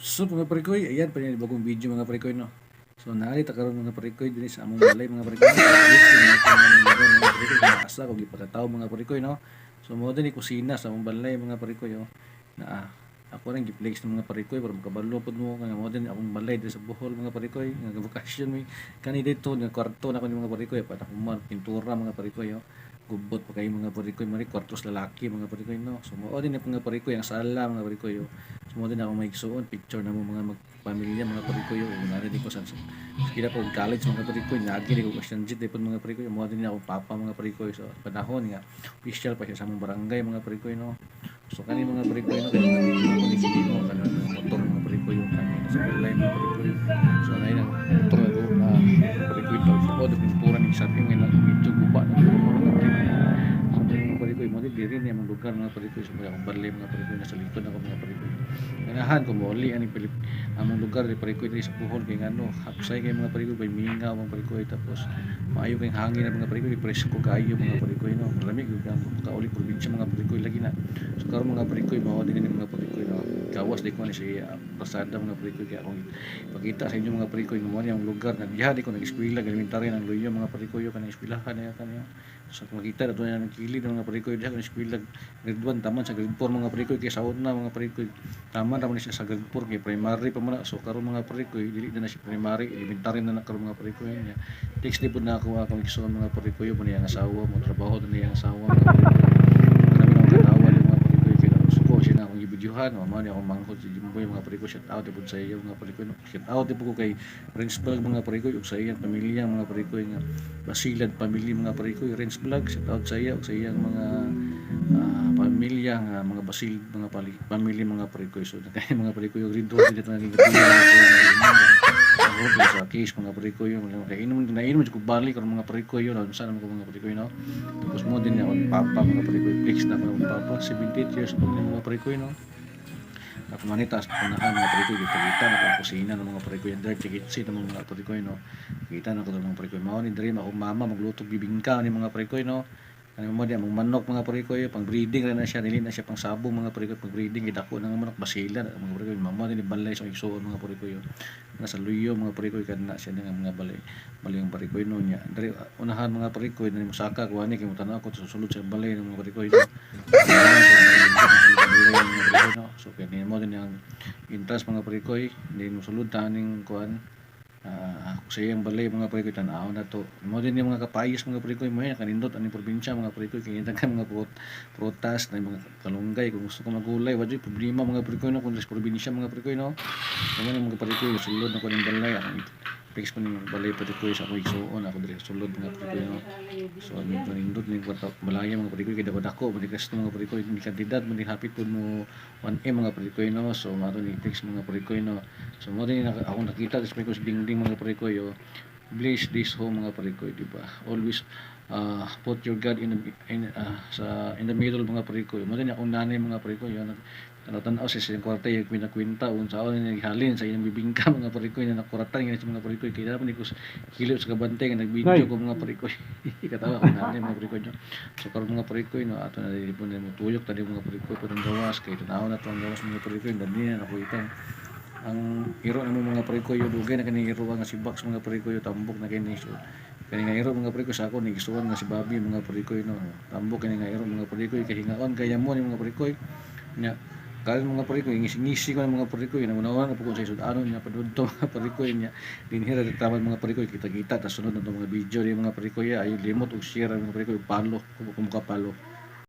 So mga parikoy, ayan pa bagong video mga parikoy no. So naalita karon mga parikoy dinhi sa among balay mga parikoy. mga asa kog ipakataw mga parikoy no. So mo din ni kusina sa among balay mga parikoy oh. Na ah, ako rin giplex ng mga parikoy para makabalo pod mo nga mo din akong balay dito sa Bohol mga parikoy nga vacation mi kani dito nga kwarto na ko mga parikoy pa ako man pintura mga parikoy oh gubot pa kayo mga parikoy mari kwartos lalaki mga parikoy no so mo din mga parikoy ang sala mga parikoy oh so mo din ako maigsuon picture na mo mga magpamilya mga parikoy oh na rin ko sa kila po college mga parikoy lagi ni ko question jit dipon mga parikoy mo din ako papa mga parikoy so panahon nga official pa siya sa among barangay mga parikoy no? So kani mga parikoy no mga video ko ni sige mo mga motor mga parikoy yung kani sa balay mga parikoy so na yun motor na ko na parikoy daw sa ko pintura ni sa akin nga medyo guba mga parikoy mga mo din diri ni ang lugar mga parikoy so mga balay mga parikoy na sa likod ako mga parikoy Ganahan ko muli ani Pilip among lugar di parikoy diri sa Bohol kay ngano hapsay kay mga parikoy bay mingaw mga parikoy tapos maayo kay hangin ang mga parikoy presko kaayo mga parikoy no? Malamig gyud ang kauli probinsya mga parikoy lagi na. So karon mga parikoy mao din mga parikoy no gawas di ko ni siya pasada mga parikoy kay akong ipakita sa inyo mga parikoy nga mo ni ang lugar na diha di ko nag-eskwela elementary ng luyo mga parikoy kanang eskwelahan na kaniya so kung makita na doon ang kilid ng mga parikoy diha kanang eskwela grade 1 taman sa grade 4 mga parikoy kay saod na mga parikoy tama naman siya sa grade 4 kay primary pa man na. so karon mga parikoy dili na na siya primary elementary na na karon mga parikoy niya. Text di pud na ako akong igsoon mga parikoy mo niyang asawa mo trabaho na niyang asawa mga parikoy marami na katawa yung mga parikoy kay suko na ibidyohan o man akong manghod si Jimboy mga parikoy shout out pud sa iyo mga parikoy no shout out di po ko kay Rensburg mga parikoy ug sa iyang pamilya mga parikoy nga Basilad pamilya mga parikoy Rensburg shout out sa iyo ug sa iyang mga ah, pamilya nga mga basil mga pali, pamilya mga parikoy so kay mga parikoy ug rinto dito nga Ako sa case mga parikoy yung kay inom na inom ko balik ang mga parikoy yun ano sana mga parikoy no tapos mo din ako papa mga parikoy flex na ng papa 78 years old na mga parikoy no ako manitas panahan mga parikoy kita kita na kusina ng mga parikoy and dirty kitchen ng mga parikoy no kita na ko ng mga parikoy mao ni diri ako mama maglutog bibingka ni mga parikoy no ano mo di among manok mga parikoy pang breeding ra na siya dili na siya pang sabong mga parikoy pang breeding gidako ng manok basila mga parikoy mama ni balay sa igsuon mga parikoy nasa luyo mga parikoy na siya nga mga balay balay ang parikoy no niya diri unahan mga parikoy na musaka ko ani kay mutanaw ko susulod sa balay ng mga parikoy no so kani mo din ang intras mga parikoy din musulod taning kuan Ah, ako sa iyang balay mga parikoy tanaw na to. Mo din yung mga kapayas mga parikoy mo yan kanindot aning probinsya mga parikoy kaya ka mga prot protas na mga kalunggay. Kung gusto ko magulay wadyo problema mga parikoy no? Kung sa probinsya mga parikoy no? Kaya mga parikoy sulod na ko ng balay. ang fix ko ng balay parikoy sa ako igsuon ako diri sulod mga parikoy no so ang kanindot ning kwarta? Balaya mga parikoy kay dapat ako madikas mga parikoy. Hindi kandidat mandi hapit pud mo 1M mga parikoy no? So mato ni fix mga parikoy no? So mo naka- ako nakita sa ko dingding mga parikoy oh, bless this home mga parikoy di ba? Always uh, put your God in the, in, uh, sa in the middle mga parikoy. Mo din akong nanay mga parikoy yun tanaw sa siyang kwarta yung kwinta-kwinta unsa ako na naghalin sa inyong bibingka mga parikoy na nakuratan nga sa mga parikoy. Kaya naman ko kilip sa kabante nga nag-video ko mga parikoy. Katawa ko nanay mga parikoy no? so karon mga parikoy no ato na dili po na mo tuyok tadi mga parikoy pero gawas kay tanaw na to ang gawas mga parikoy dali na ako itang ang iro ng mga parikoy dugay na kaning iro nga si Bax mga parikoy tambok na kini so kani nga iro mga parikoy sa ako ni gisuon nga si Bobby mga parikoy no. Tambok kani nga iro mga parikoy kay hingaon kaya mo ni mga parikoy nya kali mga parikoy ngisi-ngisi ko ng mga parikoy na unawan na po ko sa isod ano niya padudto mga parikoy niya. Dinhira sa taman mga parikoy kita-kita ta sunod na to mga video ni mga parikoy ay limot og share mga parikoy palo kumuka palo